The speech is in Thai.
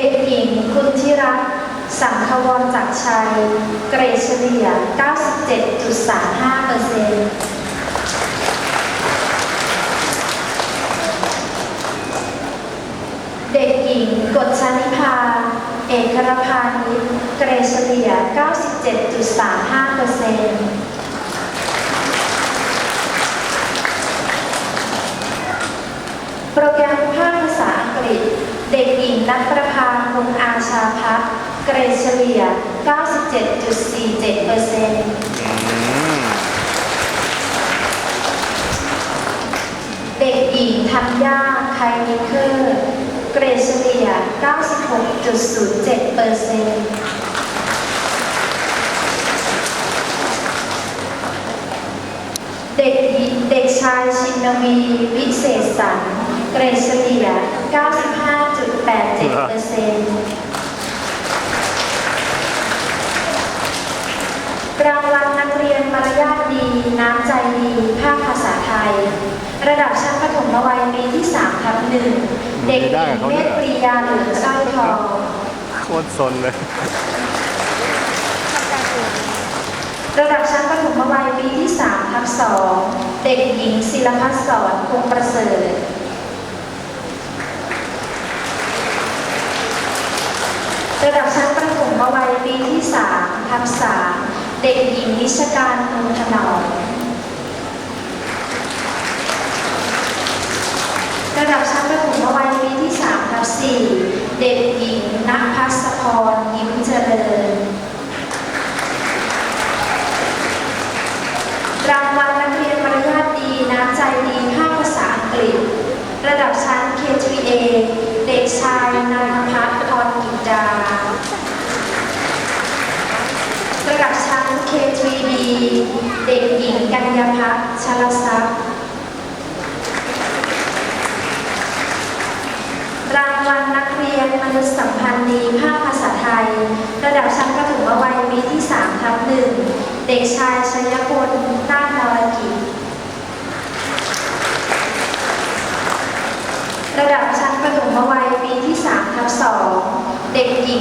เด็กหญิงคุณธิรัตน์สังควรจักรชัย เกรดเฉลี่ย 97.35เปอร์เซ็นต์เด็กหญิงกฎชนิพา เอกรพานิชเกรเฉลี่ย 97.35เปอร์เซ็นต์โปรแกรมภาคภาษาอังกฤษ เด็กหญิงนัทประภาคงอาชาพัฒน์ เกรดเฉลี่ย 97.47เปอร์เด็กหญิงธัญญาไคนิเคอร์ เกรดเฉลี่ย 96.07เปอร์เด็กเด็กชายชินวีวิเศษสรรเกรดเฉลี่ย 95.87เปอร์เซ็นต์รางวัลนักเรียนมารยาทดี น้ำใจดี ภาคภาษาไทย ระดับชั้นประถมวัยปีที่3ทับหนึ่งเด็กหญิงเมธปรียาเหลืองสร้อยทองโคตรซนเลย ระดับชั้นประถมวัยปีที่3ทับ2เด็กหญิงศิลพัฒสอนคงประเสริฐระดับชั้นประถมวัยปีที่3ทับ3เด็กหญิงนิชการคงถนอมระดับชั้นประถมวัยปีที่3ทับ4เด็กหญิงนักพัสพรยิ้มเจริญ รางวัลนักเรียนมารยาทดีน้ำใจดีภาคภาษาอังกฤษ ระดับชั้น K3A เด็กชายนันทพัฒน์พรกิจดา ระดับชั้น K3B เด็กหญิงกัญญาพัฒน์ชลทรัพย์รางวัลนักเรียนมนุษยสัมพันธ์ดีภาคภาษาไทย ระดับชั้นประถมวัยปีที่3ทับหนึ่งเด็กชายชัยพลนาคนรกิจระดับชั้นประถมวัยปีที่3ทับ2เด็กหญิง